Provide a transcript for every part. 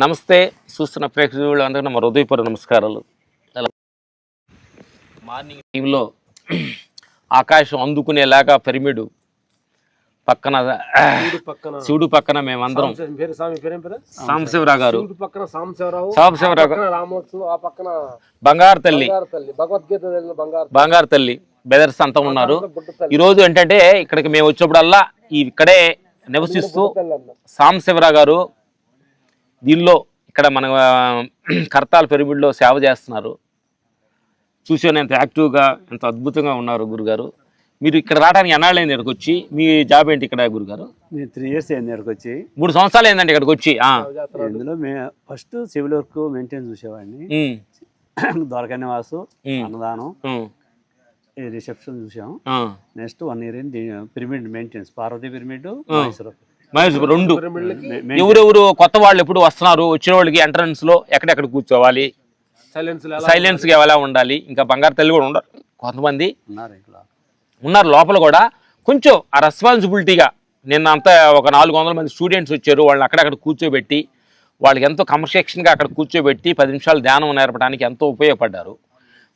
నమస్తే చూస్తున్న ప్రేక్షకులు అందరికీ మా హృదయపూర్వ నమస్కారాలు. మార్నింగ్ టీంలో ఆకాశం అందుకునేలాగా పిరమిడ్ పక్కన శివుడు పక్కన. మేమందరం. సాంబశివరావు గారు. సాంబశివరావు బంగారు తల్లి. బంగారు తల్లి. బెదర్స్ అంతా ఉన్నారు. బుట్ట తల్లి. ఈ రోజు ఏంటంటే ఇక్కడికి మేము వచ్చినప్పుడల్లా ఇక్కడే నివసిస్తూ సాంబశివరావు గారు దీనిలో ఇక్కడ మన కర్తాల పిరమిడ్లో సేవ చేస్తున్నారు. చూసాను ఎంత యాక్టివ్గా ఎంత అద్భుతంగా ఉన్నారు గురుగారు. మీరు ఇక్కడ రావడానికి ఎన్నాళ్ళైంది ఇక్కడికి వచ్చి? మీ జాబ్ ఏంటి ఇక్కడ గురుగారు? నేను త్రీ ఇయర్స్ అయింది ఇక్కడికి వచ్చి. మూడు సంవత్సరాలు ఏందండి ఇక్కడికి వచ్చి. ఇందులో ఫస్ట్ సివిల్ వర్క్ మెయింటైన్ చూసేవాడిని. ఉమ్, దొరకని వాసు ఉమ్, అన్నదానం రిసెప్షన్ చూసాం. ఆ. Next one year pyramid maintenance Parvati pyramid Mahesh రెండు. ఎవరెవరు కొత్త వాళ్ళు ఎప్పుడు వస్తున్నారు వచ్చిన వాళ్ళకి ఎంట్రన్స్లో ఎక్కడెక్కడ కూర్చోవాలి? సైలెన్స్ సైలెన్స్గా ఎలా ఉండాలి? ఇంకా బంగారు తల్లి కూడా ఉండరు కొంతమంది ఉన్నారు ఇక్కడ. ఉన్నారు లోపల కూడా. కొంచెం ఆ రెస్పాన్సిబిలిటీగా నిన్న అంతా ఒక నాలుగు వందల మంది స్టూడెంట్స్ వచ్చారు వాళ్ళని అక్కడక్కడ కూర్చోబెట్టి వాళ్ళకి ఎంతో క్రమశిక్షణగా అక్కడ కూర్చోబెట్టి పది నిమిషాలు ధ్యానం నేర్పడానికి ఎంతో ఉపయోగపడ్డారు.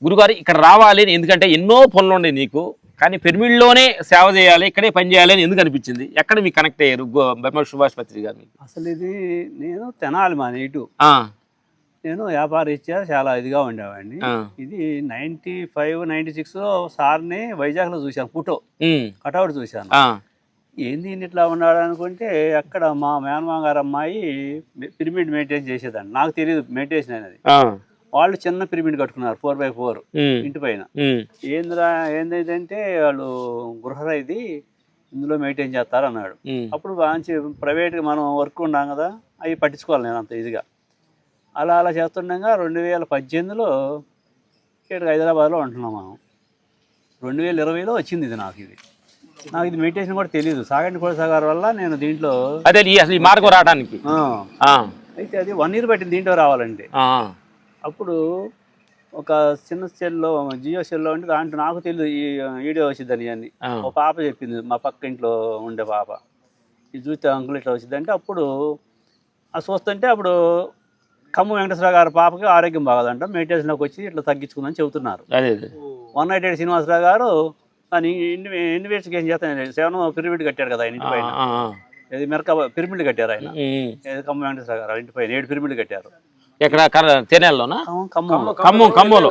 గురుగారు ఇక్కడ రావాలి అని ఎందుకంటే ఎన్నో పనులు ఉన్నాయి నీకు. కానీ పిరమిడ్లోనే సేవ చేయాలి ఇక్కడే పని చేయాలి అని ఎందుకు అనిపించింది? ఎక్కడ మీకు కనెక్ట్ అయ్యారు? బెమ్మ సుభాష్ పత్రి గారు అసలు ఇది నేను తెనాలి మా ఆ, నేను వ్యాపారీత్యా చాలా ఇదిగా ఉండేవాడిని. ఇది నైంటీ ఫైవ్ నైంటీ సిక్స్లో సార్ని వైజాగ్లో చూశాను ఫోటో. కటౌట్ చూశాను. ఏంది ఇట్లా ఉన్నాడు అనుకుంటే అక్కడ మా మేనమామ గారు అమ్మాయి పిరమిడ్ మెయింటైన్ చేసేదండి నాకు తెలియదు మెయింటైన్ అనేది వాళ్ళు చిన్న పిరమిడ్ కట్టుకున్నారు ఫోర్ బై ఫోర్ ఇంటి పైన. ఏందిరా ఏందంటే వాళ్ళు గృహ ఇది ఇందులో మెయింటైన్ చేస్తారు అన్నాడు అప్పుడు మంచి ప్రైవేట్గా మనం వర్క్ ఉన్నాం కదా అవి పట్టించుకోవాలి నేను అంత ఇదిగా అలా అలా చేస్తుండగా రెండు వేల పద్దెనిమిదిలో ఇక్కడ హైదరాబాద్లో ఉంటున్నాం మనం. రెండు వేల ఇరవైలో వచ్చింది ఇది నాకు ఇది. నాకు ఇది మెడిటేషన్ కూడా తెలియదు సాగంటి కూడా గారి వల్ల నేను దీంట్లో అదే ఈ అసలు ఈ మార్గం రావడానికి. అయితే అది వన్ ఇయర్ పట్టింది దీంట్లో రావాలంటే. అప్పుడు ఒక చిన్న సెల్లో జియో సెల్లో ఉంటే దాంట్లో నాకు తెలియదు ఈ వీడియో వచ్చిందని అని ఒక పాప చెప్పింది మా పక్క ఇంట్లో ఉండే పాప. ఇది చూస్తే అంకుల్ ఇట్లా వచ్చింది అంటే అప్పుడు ఆ చూస్తుంటే అప్పుడు కమ్ము వెంకటేశ్వర గారి పాపకి ఆరోగ్యం బాగదంట మెడిటేషన్లోకి వచ్చి ఇట్లా తగ్గించుకుందని చెబుతున్నారు. అదే వన్ నైట్ ఎయిట్ శ్రీనివాసరావు గారు అని ఇన్వెస్టిగేషన్ చేస్తాను సెవెన్ పిరమిడ్ కట్టారు కదా ఆయన ఇంటి పైన. ఆ, ఆ, ఇది మెరక పిరమిడ్ కట్టారు ఆయన. కమ్ము వెంకటేశ్వర గారు ఇంటి పైన ఏడు పిరమిడ్ కట్టారు. ఎక్కడ తెనాలిలోనా? ఖమ్మం- ఖమ్మంలో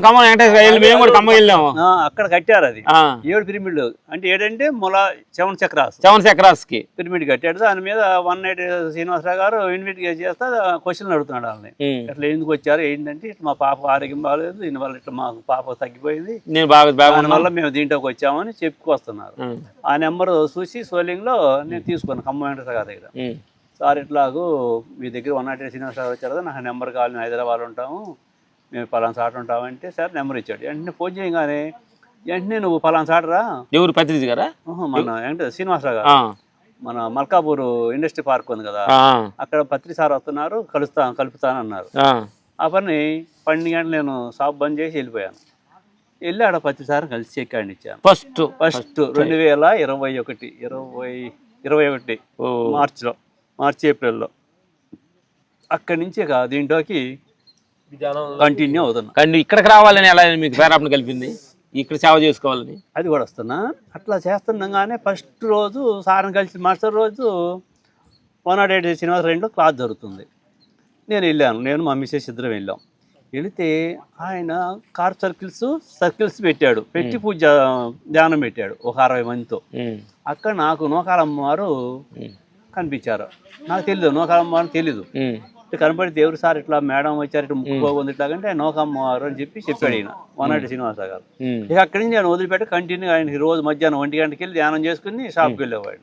ఖమ్మం వెంకటేశ్వర మేము కూడా ఖమ్మం వెళ్ళాము. ఆ, అక్కడ కట్టారు అది. ఏడు పిరమిడ్లు. అంటే ఏడంటే మొల సెవెన్ చక్రాస్. సెవెన్ సెక్రాస్కి పిరమిడ్ కట్టాడు. దాని మీద వన్ నైట్ శ్రీనివాసరావు గారు ఇన్వెస్టిగేట్ చేస్తే క్వశ్చన్లు అడుగుతున్నాడు వాళ్ళని. ఇట్లా ఎందుకు వచ్చారు? ఏంటంటే ఇట్లా మా పాప ఆరోగ్యం బాగాలేదు. దీనివల్ల ఇట్లా మాకు పాప తగ్గిపోయింది. నేను బాగా దానివల్ల మేము దీంట్లోకి వచ్చామని చెప్పుకొస్తున్నారు ఆ నెంబర్ చూసి సోలింగ్లో నేను తీసుకున్నాను ఖమ్మం వెంకటేశ్వర గారి దగ్గర. సార్ ఇట్లాగూ మీ దగ్గర వన్ నాట్ ఎయిట్ శ్రీనివాసరావు వచ్చారు కదా నాకు నెంబర్ కావాలి మేము హైదరాబాద్ ఉంటాము మేము పలానా చాట ఉంటామంటే సార్ నెంబర్ ఇచ్చాడు. వెంటనే ఫోన్ చేయగానే వెంటనే నువ్వు పలానా చాట రా ఎవరు? పత్రిజీ గారా? మన వెంకట శ్రీనివాసరావు గారు. మన మల్కాపూర్ ఇండస్ట్రీ పార్క్ ఉంది కదా అక్కడ పత్రి సార్ వస్తున్నారు కలుస్తా కలుపుతాను అన్నారు. ఆ, పని పన్నెండు గంటలు నేను షాప్ బంద్ చేసి వెళ్ళిపోయాను. వెళ్ళి ఆడ పత్రి సార్ కలిసి చెక్ హ్యాండ్ ఇచ్చాను ఫస్ట్ ఫస్ట్ రెండు వేల ఇరవై ఒకటి ఇరవై ఇరవై ఒకటి మార్చిలో. మార్చి ఏప్రిల్లో. అక్కడి నుంచి ఇక దీంట్లోకి కంటిన్యూ అవుతున్నా. కానీ ఇక్కడికి రావాలని ఎలా మీకు పేరాపణ కలిపింది? ఇక్కడ సేవ చేసుకోవాలని? అది కూడా వస్తున్నా. అట్లా చేస్తుండగానే ఫస్ట్ రోజు సార్ని కలిసి మరుసటి రోజు వన్ నాట్ ఎయిట్ శ్రీనివాస రెండులో క్లాస్ జరుగుతుంది. నేను వెళ్ళాను. నేను మా మిస్సెస్ ఇద్దరం వెళ్ళాం. వెళితే ఆయన కార్ సర్కిల్స్ సర్కిల్స్ పెట్టాడు. పెట్టి పూజ ధ్యానం పెట్టాడు ఒక అరవై మందితో. అక్కడ నాకు నూకాలమ్మవారు ఉమ్, కనిపించారు. నాకు తెలీదు ఉమ్, ఇట్లా కనపడి దేవుడు సార్ ఇట్లా మేడం వచ్చారు ఇట్లా ముక్కు బాగుంది ఇట్లా అంటే నూకమ్మవారు అని చెప్పి చెప్పాడు ఈయన వనాటి శ్రీనివాసరావు గారు. ఇక అక్కడి నుంచి నేను వదిలిపెట్టి కంటిన్యూ ఆయన రోజు మధ్యాహ్నం ఒంటి గంటకి వెళ్ళి ధ్యానం చేసుకుని షాప్కి వెళ్ళేవాడు.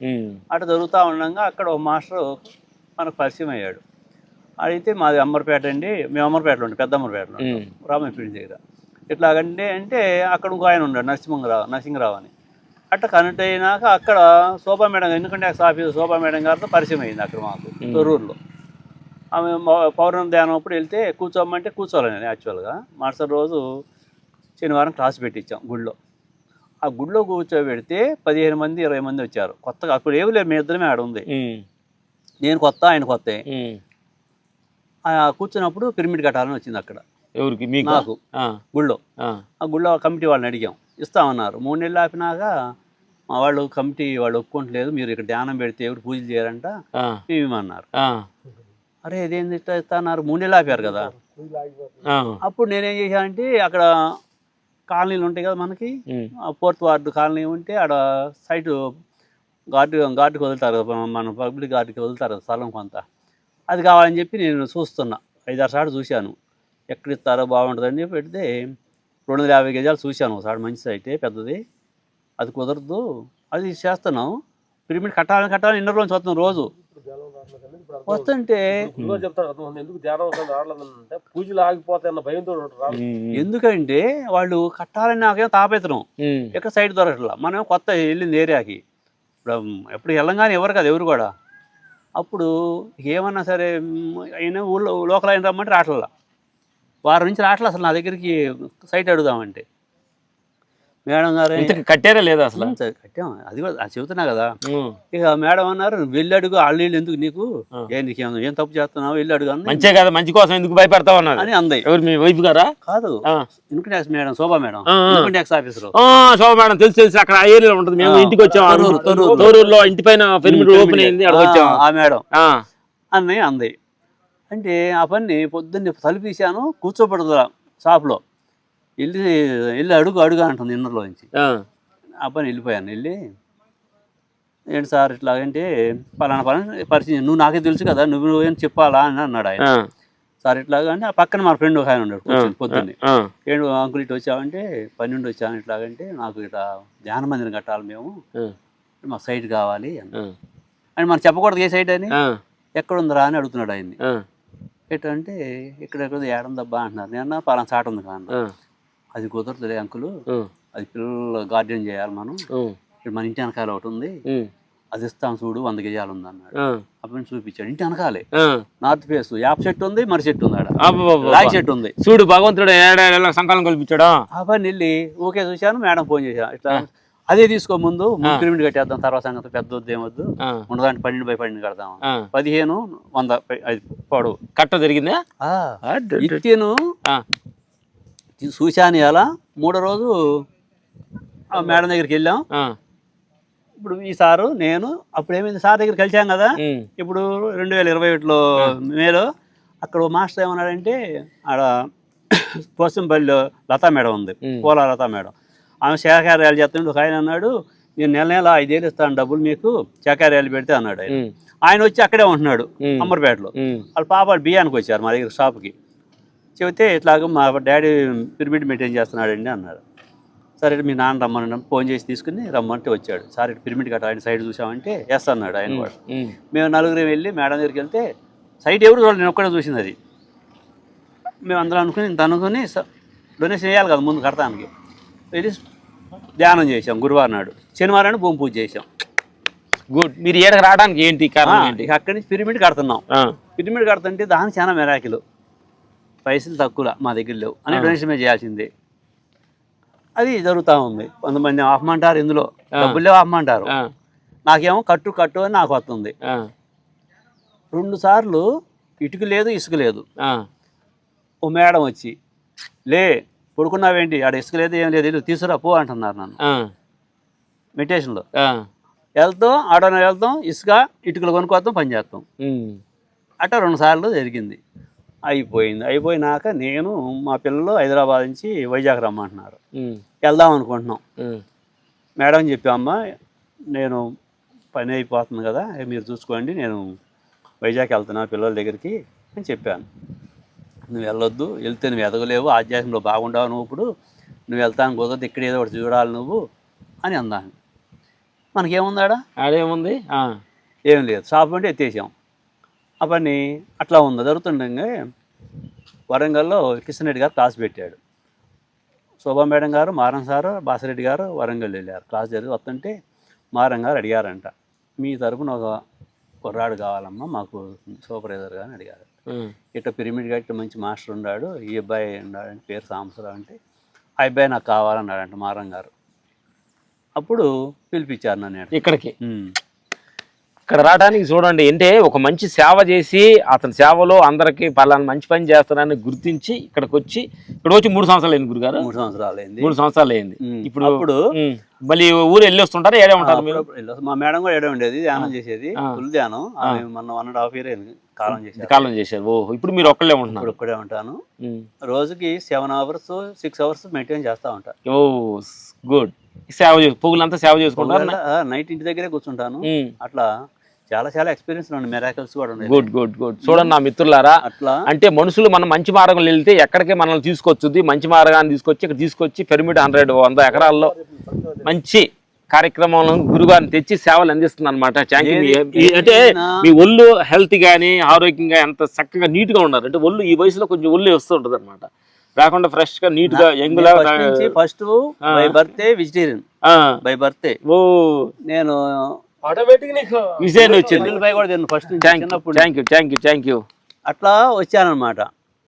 అటు జరుగుతూ ఉండగా అక్కడ ఒక మాస్టర్ మనకు పరిచయం అయ్యాడు. అడిగితే మాది అమ్మర్పేట అండి మేము అమ్మర్పేటలో ఉండి పెద్ద అమ్మర్పేటలో ఉంటాం. రామపీడి దగ్గర. ఇట్లాగంటే అంటే అక్కడ ఇంకో ఆయన ఉన్నాడు నరసింహరావు నరసింహరావు అని. అట్లా కనెక్ట్ అయినాక అక్కడ శోభా మేడం ఎందుకంటే ఆఫీస్ శోభా మేడం గారితో పరిచయం అయింది అక్కడ మాకు తొర్రూరులో. ఆమె పౌర్ణమి ధ్యానం అప్పుడు వెళ్తే కూర్చోమంటే కూర్చోవాలని యాక్చువల్గా మరుసటి రోజు శనివారం క్లాస్ పెట్టించాం గుళ్ళో. ఆ గుళ్ళో కూర్చోబెడితే పదిహేను మంది ఇరవై మంది వచ్చారు. కొత్తగా అప్పుడు ఏమి లేదు మీ ఇద్దరమే ఆడ ఉంది. నేను కొత్త ఆయన కొత్త. కూర్చున్నప్పుడు పిరమిడ్ కట్టాలని వచ్చింది అక్కడ. ఎవరికి? మీకు? నాకు. గుళ్ళో. ఆ, ఆ గుళ్ళో కమిటీ వాళ్ళని అడిగాం. ఇస్తామన్నారు. మూడు నెలలు ఆపినాక మా వాళ్ళు కమిటీ వాళ్ళు ఒప్పుకోవట్లేదు మీరు ఇక్కడ ధ్యానం పెడితే ఎవరు పూజలు చేయాలంట ఆ, మేము ఇవ్వమన్నారు ఆ, అరే ఇదేంది అన్నారు మూడు నెలలు ఆపారు కదా. అప్పుడు నేనేం చేశానంటే అక్కడ కాలనీలు ఉంటాయి కదా మనకి ఫోర్త్ వార్డు కాలనీ ఉంటే ఆడ సైట్ గార్డు గార్డుకి వదులుతారు కదా, మన- పబ్లిక్ గార్డుకి వదులుతారు కదా స్థలం కొంత. అది కావాలని చెప్పి నేను చూస్తున్నా. ఐదారు సార్లు చూశాను. ఎక్కడ ఇస్తారో బాగుంటుందని చెప్పి పెడితే రెండు వందల యాభై గజాలు చూశాను. ఒకసారి మంచి సైటే పెద్దది. అది కుదరదు. అది చేస్తున్నాం. పిరమిడ్ కట్టాలని కట్టాలని ఇన్నర్ నుంచి వస్తున్నాం? రోజు. వస్తుంటే పూజలు భయంతో ఎందుకంటే వాళ్ళు కట్టాలని నాకేం తాపేతనం. ఎక్కడ సైడ్ దొరకట్లా. మనం కొత్త వెళ్ళింది ఏరియాకి. ఇప్పుడు ఎప్పుడు వెళ్ళంగానే ఎవరు కదా ఎవరు కూడా. అప్పుడు ఏమన్నా సరే అయినా ఊళ్ళో లోకల్ అయిన రమ్మంటే రావట్లా వారం నుంచి రావట్లే అసలు నా దగ్గరికి సైట్ అడుగుదామంటే. మేడం గారు ఇంతకు కట్టారా లేదా అసలు? "ఉమ్, సరే, కట్టాం. అది కూడా అది చెబుతున్నా కదా. ఇక మేడం అన్నారు "నువ్వు వెళ్ళి అడుగు వాళ్ళు ఎందుకు నీకు. ఏ నీకేం ఏం తప్పు చేస్తున్నావు? వెళ్ళి అడుగు అని మంచే కదా మంచి కోసం ఎందుకు భయపెడతావు అన్నారు. అని అంది. ఎవరు మీ వైఫ్ గారా? కాదు. Income tax madam Shobha madam. Income tax officer. Shobha madam తెలుసు తెలుసు. అక్కడ ఆ ఏరియాలో ఉంటుంది. మేము ఇంటికి వచ్చాం. ఆ తొర్రూరు, రోజు. తొర్రూరు. తొర్రూరులో ఇంటి పైన ఓపెన్ అయింది. అక్కడ వచ్చాం. ఆ మేడం. ఆ, అన్నీ అంది. అంటే ఆ పని పొద్దున్నే తలుపేసాను కూర్చోబడదు షాప్లో. వెళ్ళి వెళ్ళి అడుగు అడుగు అంటుంది ఇన్నర్లో నుంచి. ఆ, పని వెళ్ళిపోయాను వెళ్ళి ఏంటి సార్ ఇట్లాగంటే పలానా పని పరిచయం నువ్వు నాకే తెలుసు కదా నువ్వు ఏం చెప్పాలా అని అన్నాడు ఆయన. సార్ ఇట్లాగా అంటే ఆ పక్కన మా ఫ్రెండ్ ఒక ఆయన ఉన్నాడు పొద్దున్నే. ఏంటి అంకుల్ ఇటు వచ్చావంటే పని నుండి వచ్చాను ఇట్లాగంటే నాకు ఇట్లా ధ్యాన మందిరం కట్టాలి మేము. మాకు సైట్ కావాలి అని మనం చెప్పకూడదు ఏ సైట్ అని? ఎక్కడ ఉందిరా అని అడుగుతున్నాడు ఆయన్ని. ఆ, ఎటంటే ఇక్కడెక్కడ ఏడందబ్బా అంటున్నారు. నేను పలానా చాట ఉంది కాను అది కుదరదులే అంకులు. అది పిల్లలు గార్డెన్ చేయాలి మనం. ఇక్కడ మన ఇంటి వెనకాల ఒకటి ఉంది. అది ఇస్తాం చూడు వంద గజాలు ఉంది అన్నాడు. అప్పుడు చూపించాడు. ఇంటి వెనకాలే. నార్త్ ఫేస్ యాప చెట్టు ఉంది మరి చెట్టు ఉంది. రాయి చెట్టు ఉంది. చూడు భగవంతుడు సంకాలం కల్పించాడా? ఆ పని వెళ్ళి ఓకే చూశాను మేడం ఫోన్ చేశాను ఇట్లా అదే తీసుకో ముందు పిరమిడ్ కట్టేద్దాం తర్వాత సంగతి పెద్ద వద్దు ఏమొద్దు ఉండదాంటి పన్నెండు బై పన్నెండు కడదాం. పదిహేను వంద పొడవు కట్ట జరిగిందా? ఇత్తేను చూశాను ఇలా మూడో రోజు ఆ మేడం దగ్గరికి వెళ్ళాం. ఇప్పుడు ఈ సారు నేను అప్పుడు ఏమైంది? సార్ దగ్గర కలిసాం కదా? ఇప్పుడు రెండు వేల ఇరవై ఒకటిలో మేలో అక్కడ మాస్టర్ ఏమన్నాడంటే ఆడ పోసంపల్లిలో లతా మేడం ఉంది. పోలా లతా మేడం. ఆమె శాఖార్యాలు చేస్తుంటే ఒక ఆయన అన్నాడు నేను నెల నెల ఐదేళ్ళు ఇస్తాను డబ్బులు మీకు శాఖార్యాలు పెడితే అన్నాడు ఆయన. ఆయన వచ్చి అక్కడే ఉంటున్నాడు. అమ్మర్పేటలో. వాళ్ళ పాప బియ్యానికి వచ్చారు మా దగ్గర షాప్కి. చెబితే ఇట్లాగ మా డాడీ పిరమిడ్ మెయింటైన్ చేస్తున్నాడండి అన్నాడు. సరే మీ నాన్న రమ్మని ఫోన్ చేసి తీసుకుని రమ్మంటే వచ్చాడు. సార్ ఇటు పిరమిడ్ కట్ట ఆయన సైడ్ చూసామంటే ఎస్ అన్నాడు ఆయన కూడా మేము నలుగురు వెళ్ళి మేడం దగ్గరికి వెళ్తే సైట్ ఎవరు చూడాలి నేను ఒక్కడే చూసింది అది. మేము అందరం అనుకుని ఇంత అనుకుని డొనేషన్ వేయాలి కదా ముందు కడతానికి వెళ్ళి ధ్యానం చేసాం గురువారం నాడు. శనివారం భూమి పూజ చేసాం గుడ్. మీరు ఏడకి రావడానికి ఏంటి అక్కడి నుంచి పిరమిడ్ కడుతున్నాం. పిరమిడ్ కడుతుంటే దానికి చాలా మెరాకిలు. పైసలు తక్కువ మా దగ్గర లేవు. అని డొనేషన్ మీద చేయాల్సిందే. అది జరుగుతూ ఉంది. కొంతమంది ఆపమంటారు ఇందులో. డబ్బులు లేవు ఆపమంటారు. నాకేమో కట్టు కట్టు అని నాకు వస్తుంది. రెండు సార్లు ఇటుక లేదు ఇసుక లేదు. ఓ మేడం వచ్చి లే పడుకున్నావేంటి? ఆడ ఇసుక లేదు ఏం లేదు తీసుకురా పో అంటున్నారు నన్ను. మెడిటేషన్లో. వెళ్తాం ఆడోన వెళ్తాం ఇసుక ఇటుకలు కొనుక్కొస్తాం పని చేస్తాం. అట్లా రెండు సార్లు జరిగింది. అయిపోయింది. అయిపోయినాక నేను మా పిల్లలు హైదరాబాద్ నుంచి వైజాగ్ రమ్మంటున్నారు. వెళ్దాం అనుకుంటున్నాం. మేడం చెప్పామ్మా నేను పని అయిపోతుంది కదా మీరు చూసుకోండి నేను వైజాగ్ వెళ్తున్నా పిల్లల దగ్గరికి అని చెప్పాను. నువ్వు వెళ్ళొద్దు వెళ్తే నువ్వు ఎదగలేవు ఆధ్యాత్మంలో బాగుండావు నువ్వు ఇప్పుడు. నువ్వు వెళ్తాను కుదరదు ఇక్కడ ఏదో ఒకటి చూడాలి నువ్వు అని అందాను. మనకేముందాడా ఆడేముంది? ఏం లేదు. షాప్ అంటే ఎత్తేసాం. ఆ పని అట్లా ఉంది. జరుగుతుండగా వరంగల్లో కిషన్ రెడ్డి గారు క్లాస్ పెట్టాడు. శోభా మేడం గారు మారం సారు బాసిరెడ్డి గారు వరంగల్ వెళ్ళారు. క్లాస్ జరిగి వస్తుంటే మారం గారు అడిగారంట మీ తరపున ఒక కుర్రాడు కావాలమ్మా మాకు సూపర్వైజర్ గాని అడిగారు. ఇట్లా పిరమిడ్ గట్టి మంచి మాస్టర్ ఉన్నాడు ఈ అబ్బాయి ఉన్నాడు పేరు సాంబసరావు అంటే ఆ అబ్బాయి నాకు కావాలన్నాడంట మారం గారు. అప్పుడు పిలిపించారు నన్ను. ఇక్కడికి. ఇక్కడ రావడానికి చూడండి అంటే ఒక మంచి సేవ చేసి అతని సేవలో అందరికి పలానా మంచి పని చేస్తానని గుర్తించి ఇక్కడికి వచ్చి ఇక్కడ వచ్చి మూడు సంవత్సరాలు అయింది గురుగారు. మూడు సంవత్సరాలు అయింది. మూడు సంవత్సరాలు అయింది. ఇప్పుడు అప్పుడు మళ్ళీ ఊరు వెళ్ళి వస్తుంటారా ఏడే ఉంటారు మీరు. మా మేడం కూడా ఏడే ఉండేది ధ్యానం చేసేది. ఫుల్ ధ్యానం. మొన్న వన్ అండ్ హాఫ్ ఇయర్ కాలం చేసేది కాలం చేశారు. ఓ ఇప్పుడు మీరు ఒక్కళ్ళే ఉంటున్నారు. ఇక్కడే ఉంటాను. రోజుకి seven hours six hours maintain చేస్తా ఉంటా. ఓ గుడ్ సేవ పొగులంతా సేవ చేసుకుంటారు నైట్ ఇంటి దగ్గరే కూర్చుంటాను. అట్లా చాలా చాలా ఎక్స్పీరియన్స్ మెరాకల్స్ కూడా ఉన్నాయి. Good good good. చూడండి నా మిత్రులారా అట్లా. అంటే మనుషులు మనం మంచి మార్గంలో వెళ్తే ఎక్కడికి మనల్ని తీసుకొచ్చుద్ది? మంచి మార్గాన్ని తీసుకొచ్చి ఇక్కడ తీసుకొచ్చి పిరమిడ్ హండ్రెడ్ వంద ఎకరాల్లో మంచి కార్యక్రమాలను గురుగారిని తెచ్చి సేవలు అందిస్తుంది అనమాట అంటే మీ ఒళ్ళు హెల్త్ కానీ ఆరోగ్యంగా ఎంత చక్కగా నీట్గా ఉన్నారు. అంటే ఒళ్ళు ఈ వయసులో కొంచెం ఒళ్ళు వస్తూ ఉంటుంది అనమాట రాకుండా ఫ్రెష్గా నీట్గా యంగ్ లా ఫస్ట్ బై బర్త్డే వెజిటేరియన్ ఆ, బై బర్త్డే ఓ. నేను ఆటోమేటిక్ నీకు విజయన్ వచ్చింది. కూడా ఫస్ట్ థ్యాంక్ యూ చిన్నప్పుడు. Thank you thank you thank you అట్లా వచ్చానమాట